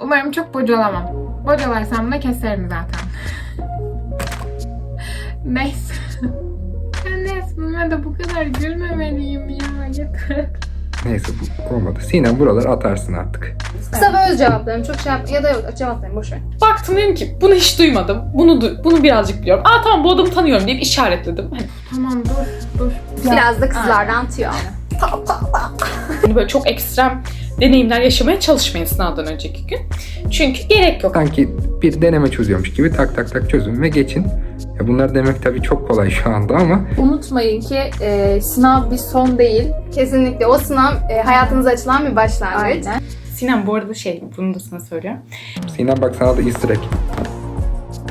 Umarım çok bocalamam. Bocalarsam da keserim zaten. Neyse. Ben de esmime de bu kadar gülmemeliyim ya. Yeter. Neyse bu olmadı. Sinem buraları atarsın artık. Kısa ve öz cevaplarım. Çok şey yap ya da yok cevaplarım boş ver. Baktım dedim ki bunu hiç duymadım. Bunu du- bunu birazcık biliyorum. Aa tamam bu adamı tanıyorum deyip işaretledim. Hani, Tamam dur dur. Biraz da kızlardan tüyo hani böyle çok ekstrem deneyimler yaşamaya çalışmayın sınavdan önceki gün. Çünkü gerek yok. Sanki bir deneme çözüyormuş gibi tak tak tak çözün ve geçin. Ya bunlar demek tabii çok kolay şu anda ama Unutmayın ki e, sınav bir son değil. Kesinlikle o sınav e, hayatınıza açılan bir başlangıç. Aynen. Sinem bu arada şey bunu da sana söylüyorum. Sinem bak sana da easter egg.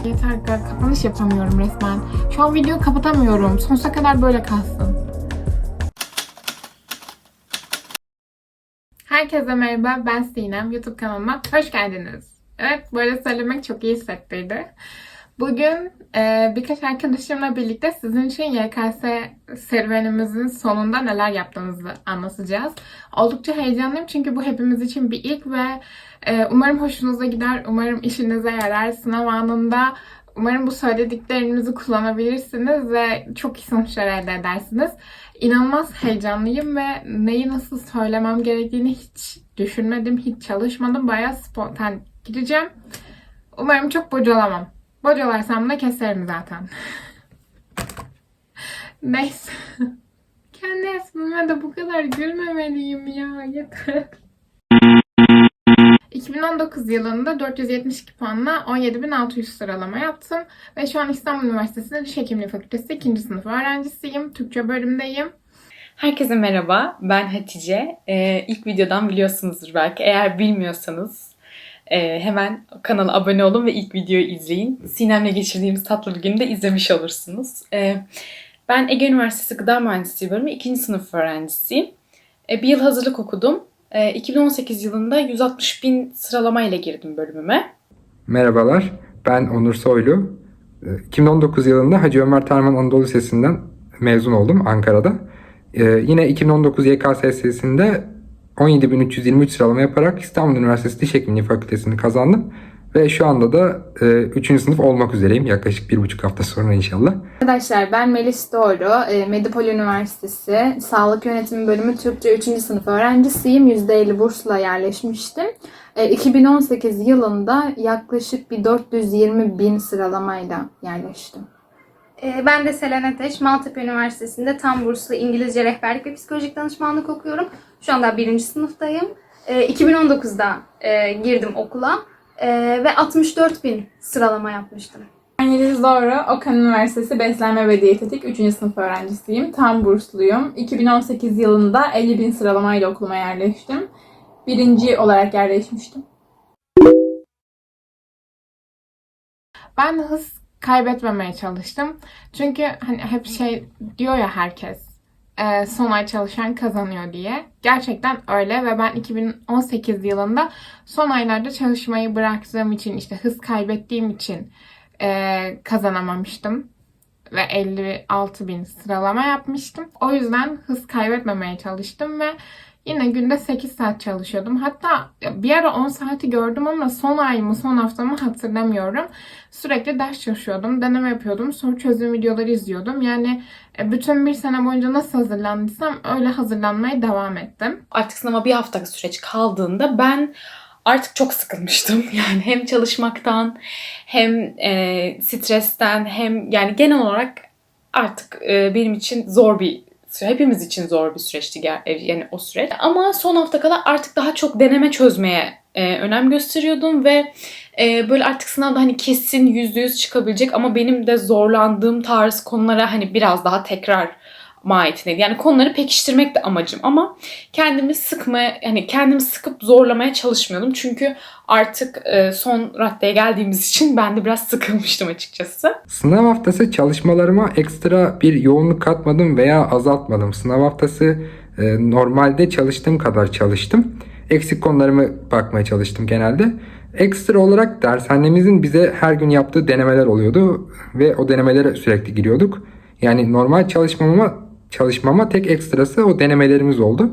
Yeter ka- kapanış yapamıyorum resmen. Şu an videoyu kapatamıyorum. Sonsuza kadar böyle kalsın. Herkese merhaba, ben Sinem. YouTube kanalıma hoş geldiniz. Evet, böyle söylemek çok iyi hissettirdi. Bugün e, birkaç arkadaşımla birlikte sizin için YKS serüvenimizin sonunda neler yaptığımızı anlatacağız. Oldukça heyecanlıyım çünkü bu hepimiz için bir ilk ve e, umarım hoşunuza gider, umarım işinize yarar. Sınav anında umarım bu söylediklerimizi kullanabilirsiniz ve çok iyi sonuçlar elde edersiniz. İnanılmaz heyecanlıyım ve neyi nasıl söylemem gerektiğini hiç düşünmedim, hiç çalışmadım. Bayağı spontan gideceğim. Umarım çok bocalamam. Bocalarsam da keserim zaten. Neyse. Kendi esmime de bu kadar gülmemeliyim ya. Yeter. 2019 yılında 472 puanla 17.600 sıralama yaptım. Ve şu an İstanbul Üniversitesi'nde Diş Hekimliği Fakültesi 2. sınıf öğrencisiyim. Türkçe bölümdeyim. Herkese merhaba. Ben Hatice. Ee, ilk videodan biliyorsunuzdur belki. Eğer bilmiyorsanız e, hemen kanala abone olun ve ilk videoyu izleyin. Sinem'le geçirdiğimiz tatlı bir günü de izlemiş olursunuz. Ee, ben Ege Üniversitesi Gıda Mühendisliği bölümü 2. sınıf öğrencisiyim. Ee, bir yıl hazırlık okudum. Ee, 2018 yılında 160 bin sıralama ile girdim bölümüme. Merhabalar, ben Onur Soylu. Ee, 2019 yılında Hacı Ömer Tarman Anadolu Lisesi'nden mezun oldum Ankara'da. Ee, yine 2019 YKSS'sinde 17.323 sıralama yaparak İstanbul Üniversitesi Diş Hekimliği Fakültesini kazandım. Ve şu anda da 3. sınıf olmak üzereyim. Yaklaşık bir buçuk hafta sonra inşallah. Arkadaşlar ben Melis Doğru. E, Medipol Üniversitesi Sağlık Yönetimi Bölümü Türkçe 3. sınıf öğrencisiyim. %50 bursla yerleşmiştim. E, 2018 yılında yaklaşık bir 420 bin sıralamayla yerleştim. E, ben de Selen Ateş, Maltepe Üniversitesi'nde tam burslu İngilizce rehberlik ve psikolojik danışmanlık okuyorum. Şu anda birinci sınıftayım. E, 2019'da e, girdim okula e, ve 64 bin sıralama yapmıştım. Ben Yeliz Doğru, Okan Üniversitesi Beslenme ve Diyetetik 3. sınıf öğrencisiyim. Tam bursluyum. 2018 yılında 50 bin sıralamayla okuluma yerleştim. Birinci olarak yerleşmiştim. Ben hız kaybetmemeye çalıştım. Çünkü hani hep şey diyor ya herkes e, son ay çalışan kazanıyor diye. Gerçekten öyle ve ben 2018 yılında son aylarda çalışmayı bıraktığım için işte hız kaybettiğim için e, kazanamamıştım. Ve 56 bin sıralama yapmıştım. O yüzden hız kaybetmemeye çalıştım ve yine günde 8 saat çalışıyordum. Hatta bir ara 10 saati gördüm ama son ay mı son hafta mı hatırlamıyorum. Sürekli ders çalışıyordum, deneme yapıyordum, soru çözüm videoları izliyordum. Yani e, bütün bir sene boyunca nasıl hazırlandıysam öyle hazırlanmaya devam ettim. artık sınava bir hafta süreç kaldığında ben artık çok sıkılmıştım. Yani hem çalışmaktan hem e, stresten hem yani genel olarak artık e, benim için zor bir. Hepimiz için zor bir süreçti yani o süreç. Ama son hafta kadar artık daha çok deneme çözmeye e, önem gösteriyordum ve e, böyle artık sınavda hani kesin yüzde yüz çıkabilecek ama benim de zorlandığım tarz konulara hani biraz daha tekrar mahiyetindeydi. Yani konuları pekiştirmek de amacım ama kendimi sıkma yani kendimi sıkıp zorlamaya çalışmıyordum. Çünkü artık e, son raddeye geldiğimiz için ben de biraz sıkılmıştım açıkçası. Sınav haftası çalışmalarıma ekstra bir yoğunluk katmadım veya azaltmadım. Sınav haftası e, normalde çalıştığım kadar çalıştım. Eksik konularımı bakmaya çalıştım genelde. Ekstra olarak dershanemizin bize her gün yaptığı denemeler oluyordu ve o denemelere sürekli giriyorduk. Yani normal çalışmama çalışmama tek ekstrası o denemelerimiz oldu.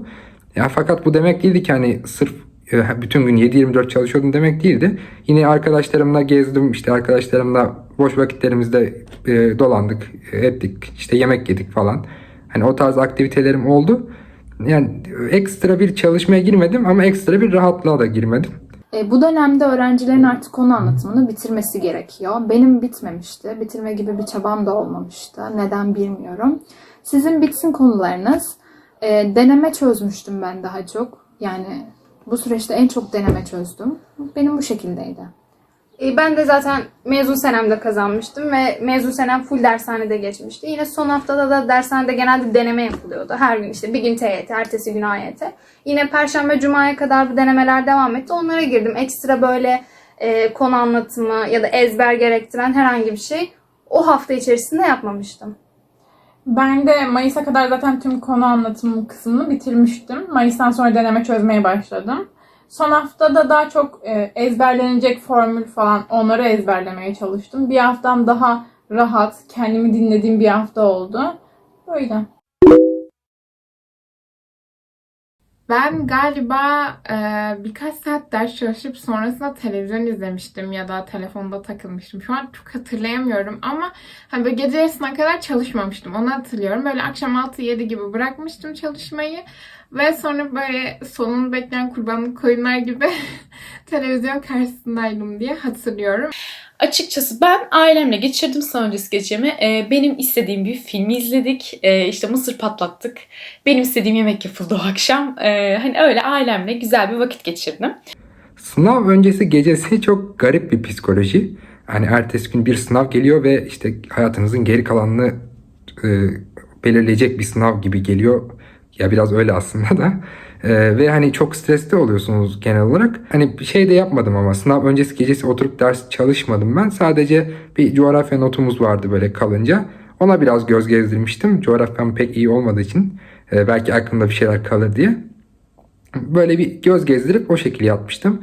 Ya fakat bu demek değildi ki hani sırf e, bütün gün 7-24 çalışıyordum demek değildi. Yine arkadaşlarımla gezdim. işte arkadaşlarımla boş vakitlerimizde e, dolandık, ettik. işte yemek yedik falan. Hani o tarz aktivitelerim oldu. Yani ekstra bir çalışmaya girmedim ama ekstra bir rahatlığa da girmedim. E, bu dönemde öğrencilerin artık konu anlatımını bitirmesi gerekiyor. Benim bitmemişti. Bitirme gibi bir çabam da olmamıştı. Neden bilmiyorum. Sizin bitsin konularınız. E, deneme çözmüştüm ben daha çok. Yani bu süreçte en çok deneme çözdüm. Benim bu şekildeydi. E, Ben de zaten mezun senemde kazanmıştım ve mezun senem full dershanede geçmişti. Yine son haftada da dershanede genelde deneme yapılıyordu. Her gün işte bir gün TYT, ertesi gün AYT. Yine Perşembe, Cuma'ya kadar bu denemeler devam etti. Onlara girdim. Ekstra böyle e, konu anlatımı ya da ezber gerektiren herhangi bir şey o hafta içerisinde yapmamıştım. Ben de Mayıs'a kadar zaten tüm konu anlatım kısmını bitirmiştim. Mayıs'tan sonra deneme çözmeye başladım. Son haftada daha çok e, ezberlenecek formül falan onları ezberlemeye çalıştım. Bir haftam daha rahat, kendimi dinlediğim bir hafta oldu. Böyle. Ben galiba e, birkaç saat ders çalışıp sonrasında televizyon izlemiştim ya da telefonda takılmıştım. Şu an çok hatırlayamıyorum ama hani böyle gece yarısına kadar çalışmamıştım. Onu hatırlıyorum. Böyle akşam 6-7 gibi bırakmıştım çalışmayı. Ve sonra böyle sonunu bekleyen kurbanlık koyunlar gibi televizyon karşısındaydım diye hatırlıyorum. Açıkçası ben ailemle geçirdim sınav öncesi gecemi. Ee, benim istediğim bir filmi izledik. Ee, işte mısır patlattık. Benim istediğim yemek yapıldı o akşam. Ee, hani öyle ailemle güzel bir vakit geçirdim. Sınav öncesi gecesi çok garip bir psikoloji. Hani ertesi gün bir sınav geliyor ve işte hayatınızın geri kalanını e, belirleyecek bir sınav gibi geliyor. Ya biraz öyle aslında da. E, ve hani çok stresli oluyorsunuz genel olarak. Hani şey de yapmadım ama sınav öncesi gecesi oturup ders çalışmadım ben. Sadece bir coğrafya notumuz vardı böyle kalınca. Ona biraz göz gezdirmiştim. Coğrafyam pek iyi olmadığı için e, belki aklımda bir şeyler kalır diye. Böyle bir göz gezdirip o şekilde yatmıştım.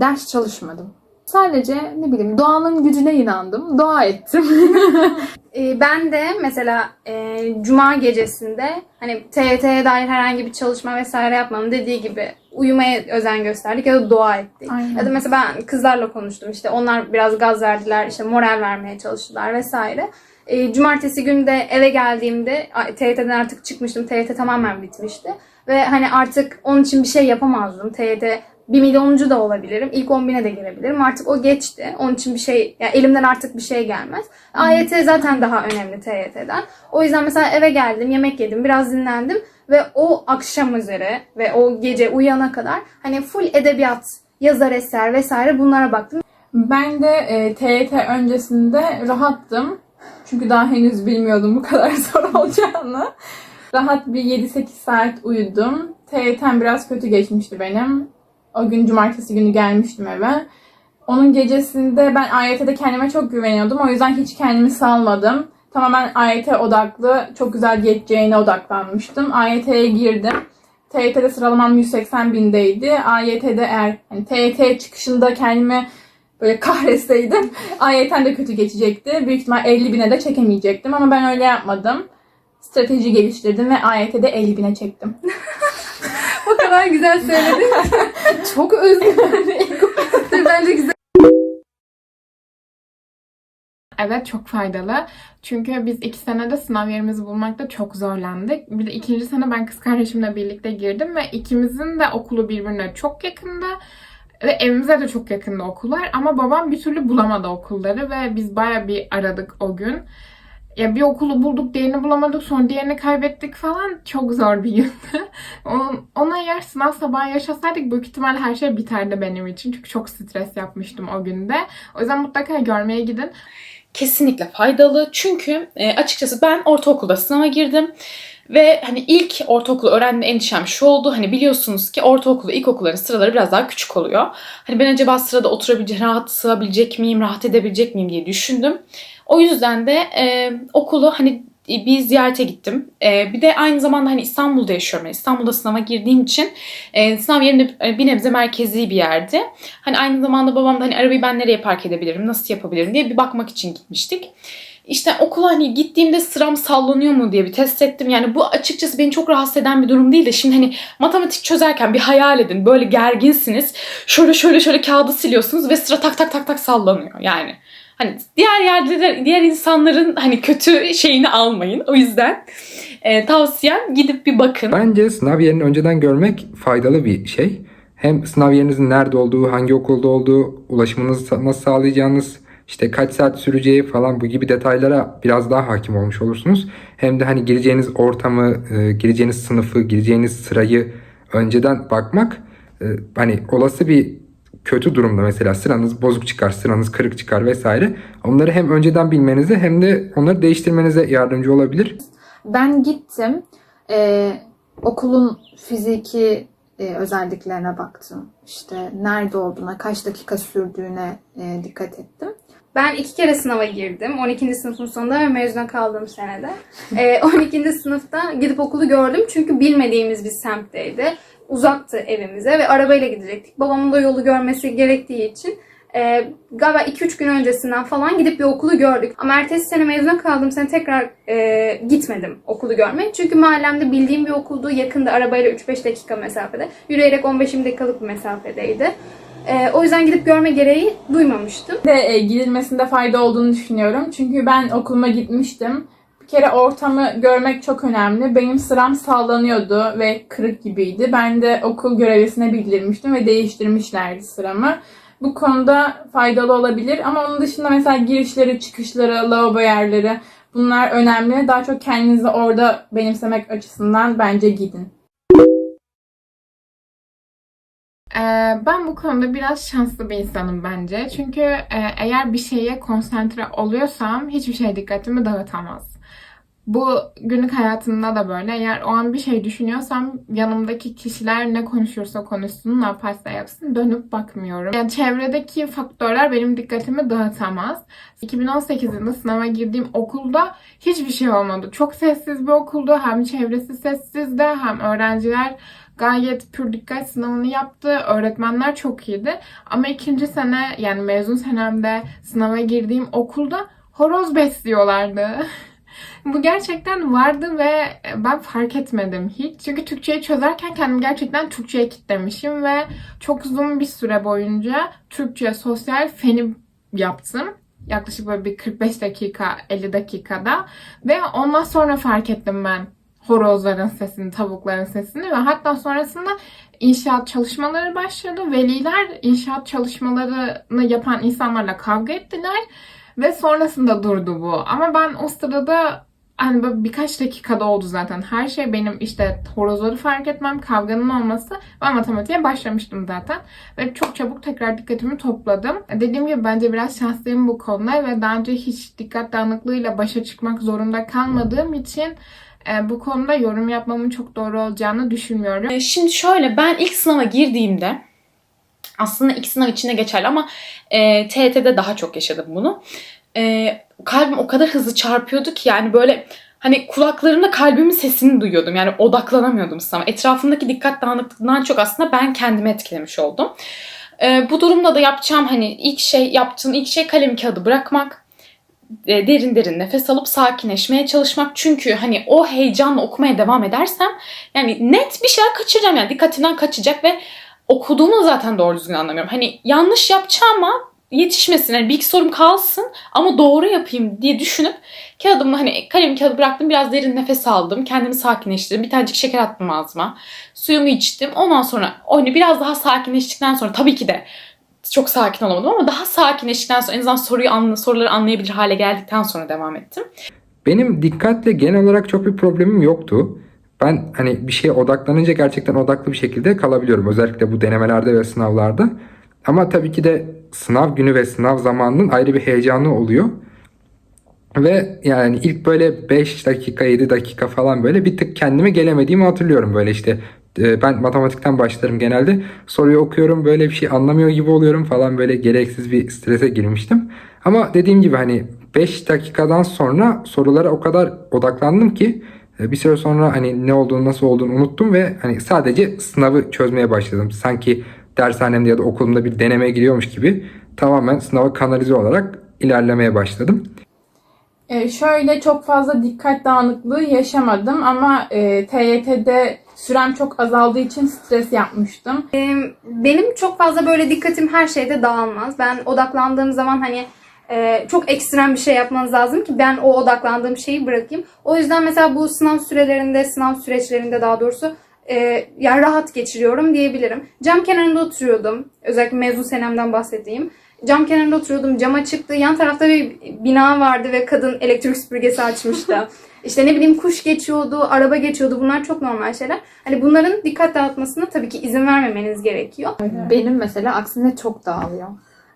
Ders çalışmadım. Sadece ne bileyim doğanın gücüne inandım. Dua ettim. E, ben de mesela e, Cuma gecesinde hani TYT'ye dair herhangi bir çalışma vesaire yapmam dediği gibi uyumaya özen gösterdik ya da dua ettik. Aynen. Ya da mesela ben kızlarla konuştum işte onlar biraz gaz verdiler işte moral vermeye çalıştılar vesaire. E, cumartesi günü de eve geldiğimde TYT'den artık çıkmıştım. TYT tamamen bitmişti. Ve hani artık onun için bir şey yapamazdım. TYT bir milyonuncu da olabilirim. İlk 10 bine de girebilirim. Artık o geçti. Onun için bir şey, yani elimden artık bir şey gelmez. AYT zaten daha önemli TYT'den. O yüzden mesela eve geldim, yemek yedim, biraz dinlendim. Ve o akşam üzere ve o gece uyana kadar hani full edebiyat, yazar eser vesaire bunlara baktım. Ben de e, TYT öncesinde rahattım. Çünkü daha henüz bilmiyordum bu kadar zor olacağını. Rahat bir 7-8 saat uyudum. TYT'm biraz kötü geçmişti benim. O gün cumartesi günü gelmiştim eve. Onun gecesinde ben AYT'de kendime çok güveniyordum. O yüzden hiç kendimi salmadım. Tamamen AYT odaklı, çok güzel geçeceğine odaklanmıştım. AYT'ye girdim. TYT'de sıralamam 180 bindeydi. AYT'de eğer hani TYT çıkışında kendimi böyle kahretseydim AYT'm de kötü geçecekti. Büyük ihtimal 50 bine de çekemeyecektim ama ben öyle yapmadım. Strateji geliştirdim ve AYT'de 50 bine çektim. O kadar güzel söyledin. Çok özgür. Bence güzel. Evet çok faydalı. Çünkü biz iki senede sınav yerimizi bulmakta çok zorlandık. Bir de ikinci sene ben kız kardeşimle birlikte girdim ve ikimizin de okulu birbirine çok yakında. Ve evimize de çok yakında okullar. Ama babam bir türlü bulamadı okulları ve biz baya bir aradık o gün. Ya bir okulu bulduk, diğerini bulamadık, sonra diğerini kaybettik falan. Çok zor bir. Onun- Ona eğer sınav sabahı yaşasaydık büyük ihtimal her şey biterdi benim için. Çünkü çok stres yapmıştım o günde. O yüzden mutlaka görmeye gidin. Kesinlikle faydalı. Çünkü e, açıkçası ben ortaokulda sınava girdim. Ve hani ilk ortaokulu öğrenme endişem şu oldu. Hani biliyorsunuz ki ortaokulu, ilkokulların sıraları biraz daha küçük oluyor. Hani ben acaba sırada oturabilecek, rahat sığabilecek miyim, rahat edebilecek miyim diye düşündüm. O yüzden de e, okulu hani bir ziyarete gittim. E, bir de aynı zamanda hani İstanbul'da yaşıyorum. Yani İstanbul'da sınava girdiğim için e, sınav yerinde e, bir nebze merkezi bir yerdi. Hani aynı zamanda babam da hani arabayı ben nereye park edebilirim, nasıl yapabilirim diye bir bakmak için gitmiştik. işte okula hani gittiğimde sıram sallanıyor mu diye bir test ettim. Yani bu açıkçası beni çok rahatsız eden bir durum değil de şimdi hani matematik çözerken bir hayal edin. Böyle gerginsiniz. Şöyle şöyle şöyle kağıdı siliyorsunuz ve sıra tak tak tak tak sallanıyor. Yani hani diğer yerde de diğer insanların hani kötü şeyini almayın. O yüzden e, tavsiyem gidip bir bakın. Bence sınav yerini önceden görmek faydalı bir şey. Hem sınav yerinizin nerede olduğu, hangi okulda olduğu, ulaşımınızı nasıl sağlayacağınız, işte kaç saat süreceği falan bu gibi detaylara biraz daha hakim olmuş olursunuz. Hem de hani gireceğiniz ortamı, e, gireceğiniz sınıfı, gireceğiniz sırayı önceden bakmak e, hani olası bir kötü durumda mesela sıranız bozuk çıkar, sıranız kırık çıkar vesaire. Onları hem önceden bilmenize hem de onları değiştirmenize yardımcı olabilir. Ben gittim. Ee, okulun fiziki e, özelliklerine baktım. İşte nerede olduğuna, kaç dakika sürdüğüne e, dikkat ettim. Ben iki kere sınava girdim. 12. sınıfın sonunda ve mezuna kaldığım senede. Ee, 12. sınıfta gidip okulu gördüm. Çünkü bilmediğimiz bir semtteydi. Uzaktı evimize ve arabayla gidecektik. Babamın da yolu görmesi gerektiği için e, galiba 2-3 gün öncesinden falan gidip bir okulu gördük. Ama ertesi sene mezuna kaldığım sene tekrar e, gitmedim okulu görmeye. Çünkü mahallemde bildiğim bir okuldu. Yakında arabayla 3-5 dakika mesafede. Yürüyerek 15-20 dakikalık bir mesafedeydi. E, o yüzden gidip görme gereği duymamıştım. de e, gidilmesinde fayda olduğunu düşünüyorum. Çünkü ben okuluma gitmiştim. Kere ortamı görmek çok önemli. Benim sıram sallanıyordu ve kırık gibiydi. Ben de okul görevlisine bildirmiştim ve değiştirmişlerdi sıramı. Bu konuda faydalı olabilir ama onun dışında mesela girişleri, çıkışları, lavabo yerleri bunlar önemli. Daha çok kendinizi orada benimsemek açısından bence gidin. Ee, ben bu konuda biraz şanslı bir insanım bence. Çünkü e, eğer bir şeye konsantre oluyorsam hiçbir şey dikkatimi dağıtamaz. Bu günlük hayatımda da böyle. Eğer o an bir şey düşünüyorsam yanımdaki kişiler ne konuşursa konuşsun, ne yaparsa yapsın dönüp bakmıyorum. Yani çevredeki faktörler benim dikkatimi dağıtamaz. 2018 yılında sınava girdiğim okulda hiçbir şey olmadı. Çok sessiz bir okuldu. Hem çevresi sessizdi hem öğrenciler gayet pür dikkat sınavını yaptı. Öğretmenler çok iyiydi. Ama ikinci sene yani mezun senemde sınava girdiğim okulda horoz besliyorlardı. Bu gerçekten vardı ve ben fark etmedim hiç. Çünkü Türkçeyi çözerken kendimi gerçekten Türkçe'ye kitlemişim ve çok uzun bir süre boyunca Türkçe sosyal feni yaptım. Yaklaşık böyle bir 45 dakika, 50 dakikada. Ve ondan sonra fark ettim ben horozların sesini, tavukların sesini ve hatta sonrasında inşaat çalışmaları başladı. Veliler inşaat çalışmalarını yapan insanlarla kavga ettiler ve sonrasında durdu bu. Ama ben o sırada hani böyle birkaç dakikada oldu zaten. Her şey benim işte horozları fark etmem, kavganın olması. Ben matematiğe başlamıştım zaten. Ve çok çabuk tekrar dikkatimi topladım. Dediğim gibi bence biraz şanslıyım bu konuda ve daha önce hiç dikkat dağınıklığıyla başa çıkmak zorunda kalmadığım için e, bu konuda yorum yapmamın çok doğru olacağını düşünmüyorum. E, Şimdi şöyle ben ilk sınava girdiğimde aslında ilk sınav içinde geçerli ama e, TYT'de daha çok yaşadım bunu. E, kalbim o kadar hızlı çarpıyordu ki yani böyle hani kulaklarımda kalbimin sesini duyuyordum. Yani odaklanamıyordum sınava. Etrafımdaki dikkat dağınıklığından çok aslında ben kendimi etkilemiş oldum. E, bu durumda da yapacağım hani ilk şey yaptığım ilk şey kalem kağıdı bırakmak. E, derin derin nefes alıp sakinleşmeye çalışmak. Çünkü hani o heyecanla okumaya devam edersem yani net bir şeyler kaçıracağım yani dikkatimden kaçacak ve okuduğumu zaten doğru düzgün anlamıyorum. Hani yanlış yapacağıma yetişmesin. Yani bir iki sorum kalsın ama doğru yapayım diye düşünüp kağıdımı hani kalem kağıdı bıraktım. Biraz derin nefes aldım. Kendimi sakinleştirdim. Bir tanecik şeker attım ağzıma. Suyumu içtim. Ondan sonra oyunu biraz daha sakinleştikten sonra tabii ki de çok sakin olamadım ama daha sakinleştikten sonra en azından soruyu anla, soruları anlayabilir hale geldikten sonra devam ettim. Benim dikkatle genel olarak çok bir problemim yoktu. Ben hani bir şeye odaklanınca gerçekten odaklı bir şekilde kalabiliyorum. Özellikle bu denemelerde ve sınavlarda. Ama tabii ki de sınav günü ve sınav zamanının ayrı bir heyecanı oluyor. Ve yani ilk böyle 5 dakika 7 dakika falan böyle bir tık kendime gelemediğimi hatırlıyorum. Böyle işte e, ben matematikten başlarım genelde. Soruyu okuyorum böyle bir şey anlamıyor gibi oluyorum falan böyle gereksiz bir strese girmiştim. Ama dediğim gibi hani 5 dakikadan sonra sorulara o kadar odaklandım ki bir süre sonra hani ne olduğunu nasıl olduğunu unuttum ve hani sadece sınavı çözmeye başladım. Sanki dershanemde ya da okulumda bir deneme giriyormuş gibi tamamen sınava kanalize olarak ilerlemeye başladım. Ee, şöyle çok fazla dikkat dağınıklığı yaşamadım ama e, TYT'de sürem çok azaldığı için stres yapmıştım. Benim çok fazla böyle dikkatim her şeyde dağılmaz. Ben odaklandığım zaman hani e, çok ekstrem bir şey yapmanız lazım ki ben o odaklandığım şeyi bırakayım. O yüzden mesela bu sınav sürelerinde, sınav süreçlerinde daha doğrusu e, ya rahat geçiriyorum diyebilirim. Cam kenarında oturuyordum. Özellikle mezun senemden bahsedeyim. Cam kenarında oturuyordum. Cama çıktı. Yan tarafta bir bina vardı ve kadın elektrik süpürgesi açmıştı. İşte ne bileyim kuş geçiyordu, araba geçiyordu. Bunlar çok normal şeyler. Hani bunların dikkat dağıtmasına tabii ki izin vermemeniz gerekiyor. Benim mesela aksine çok dağılıyor.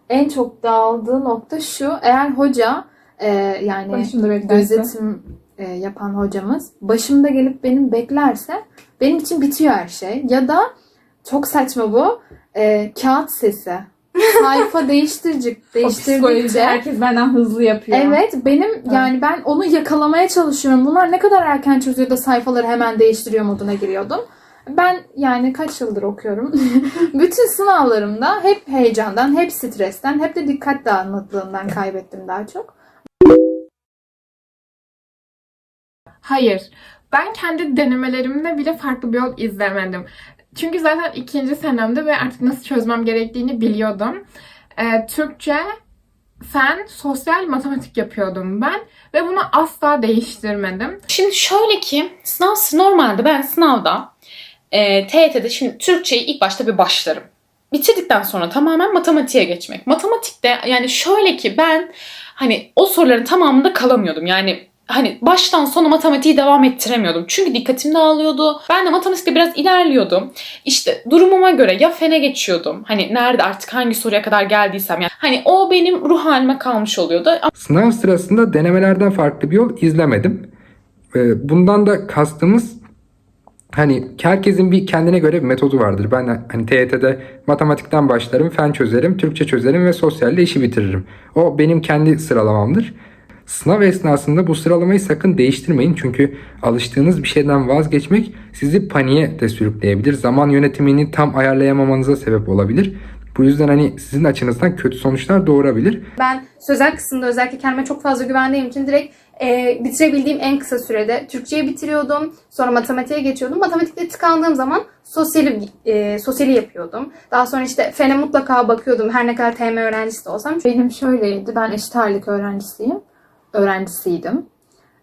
En çok dağıldığı nokta şu. Eğer hoca e, yani Başımda gözetim e, yapan hocamız başımda gelip benim beklerse benim için bitiyor her şey. Ya da çok saçma bu. e, kağıt sesi. Sayfa psikoloji değiştirdikçe herkes benden hızlı yapıyor. Evet benim yani ben onu yakalamaya çalışıyorum. Bunlar ne kadar erken çözüyor da sayfaları hemen değiştiriyor moduna giriyordum. Ben yani kaç yıldır okuyorum. Bütün sınavlarımda hep heyecandan, hep stresten, hep de dikkat dağınıklığından kaybettim daha çok. Hayır. Ben kendi denemelerimde bile farklı bir yol izlemedim. Çünkü zaten ikinci senemde ve artık nasıl çözmem gerektiğini biliyordum. Ee, Türkçe, fen, sosyal, matematik yapıyordum ben. Ve bunu asla değiştirmedim. Şimdi şöyle ki sınav normalde ben sınavda e, TYT'de şimdi Türkçeyi ilk başta bir başlarım. Bitirdikten sonra tamamen matematiğe geçmek. Matematikte yani şöyle ki ben hani o soruların tamamında kalamıyordum. Yani hani baştan sona matematiği devam ettiremiyordum. Çünkü dikkatim dağılıyordu. Ben de matematikte biraz ilerliyordum. İşte durumuma göre ya fene geçiyordum. Hani nerede artık hangi soruya kadar geldiysem. Yani hani o benim ruh halime kalmış oluyordu. Sınav sırasında denemelerden farklı bir yol izlemedim. Ee, Bundan da kastımız hani herkesin bir kendine göre bir metodu vardır. Ben hani TYT'de matematikten başlarım, fen çözerim, Türkçe çözerim ve sosyalde işi bitiririm. O benim kendi sıralamamdır. Sınav esnasında bu sıralamayı sakın değiştirmeyin çünkü alıştığınız bir şeyden vazgeçmek sizi paniğe de sürükleyebilir. Zaman yönetimini tam ayarlayamamanıza sebep olabilir. Bu yüzden hani sizin açınızdan kötü sonuçlar doğurabilir. Ben sözel kısımda özellikle kendime çok fazla güvendiğim için direkt e, bitirebildiğim en kısa sürede Türkçeyi bitiriyordum. Sonra matematiğe geçiyordum. Matematikte tıkandığım zaman sosyali, e, sosyali yapıyordum. Daha sonra işte fene mutlaka bakıyordum. Her ne kadar TM öğrencisi de olsam. Benim şöyleydi. Ben eşit ağırlık öğrencisiyim. Öğrencisiydim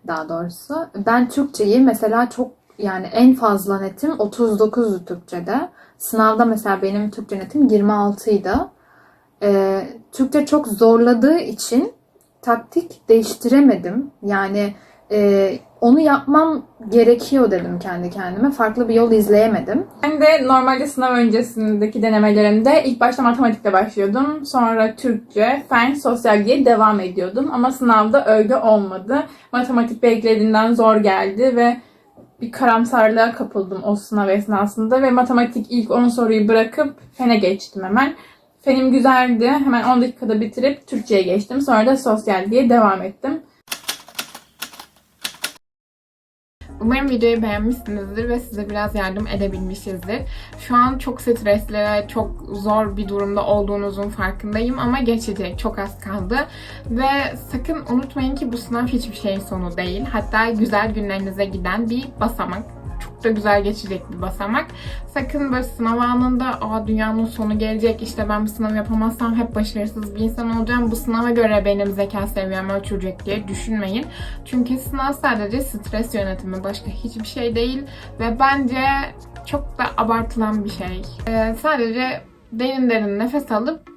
daha doğrusu. Ben Türkçeyi mesela çok yani en fazla netim 39'du Türkçe'de. Sınavda mesela benim Türkçe netim 26 idi. Ee, Türkçe çok zorladığı için taktik değiştiremedim. Yani e, onu yapmam gerekiyor dedim kendi kendime. Farklı bir yol izleyemedim. Ben de normalde sınav öncesindeki denemelerimde ilk başta matematikle başlıyordum. Sonra Türkçe, fen, sosyal diye devam ediyordum. Ama sınavda öyle olmadı. Matematik beklediğinden zor geldi ve bir karamsarlığa kapıldım o sınav esnasında ve matematik ilk 10 soruyu bırakıp fene geçtim hemen. Fenim güzeldi. Hemen 10 dakikada bitirip Türkçe'ye geçtim. Sonra da sosyal diye devam ettim. Umarım videoyu beğenmişsinizdir ve size biraz yardım edebilmişizdir. Şu an çok stresli ve çok zor bir durumda olduğunuzun farkındayım ama geçecek. Çok az kaldı. Ve sakın unutmayın ki bu sınav hiçbir şeyin sonu değil. Hatta güzel günlerinize giden bir basamak. Da güzel geçecek bir basamak. Sakın böyle sınav anında Aa, dünyanın sonu gelecek işte ben bu sınavı yapamazsam hep başarısız bir insan olacağım. Bu sınava göre benim zeka seviyem ölçülecek diye düşünmeyin. Çünkü sınav sadece stres yönetimi başka hiçbir şey değil ve bence çok da abartılan bir şey. Ee, sadece derin derin nefes alıp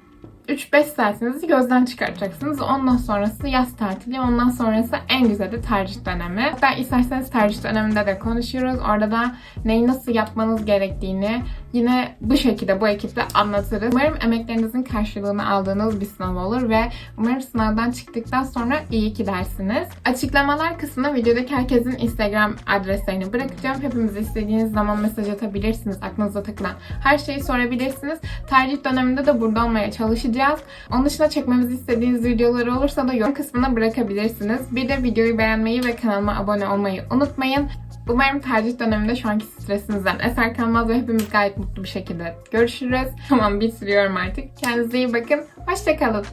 3-5 saatinizi gözden çıkartacaksınız. Ondan sonrası yaz tatili, ondan sonrası en güzeli tercih dönemi. Hatta isterseniz tercih döneminde de konuşuyoruz. Orada da neyi nasıl yapmanız gerektiğini yine bu şekilde bu ekiple anlatırız. Umarım emeklerinizin karşılığını aldığınız bir sınav olur ve umarım sınavdan çıktıktan sonra iyi ki dersiniz. Açıklamalar kısmına videodaki herkesin Instagram adreslerini bırakacağım. Hepimize istediğiniz zaman mesaj atabilirsiniz. Aklınıza takılan her şeyi sorabilirsiniz. Tercih döneminde de burada olmaya çalışacağız. Onun dışında çekmemizi istediğiniz videolar olursa da yorum kısmına bırakabilirsiniz. Bir de videoyu beğenmeyi ve kanalıma abone olmayı unutmayın. Umarım tercih döneminde şu anki stresinizden eser kalmaz ve hepimiz gayet mutlu bir şekilde görüşürüz. Tamam bitiriyorum artık. Kendinize iyi bakın. Hoşçakalın.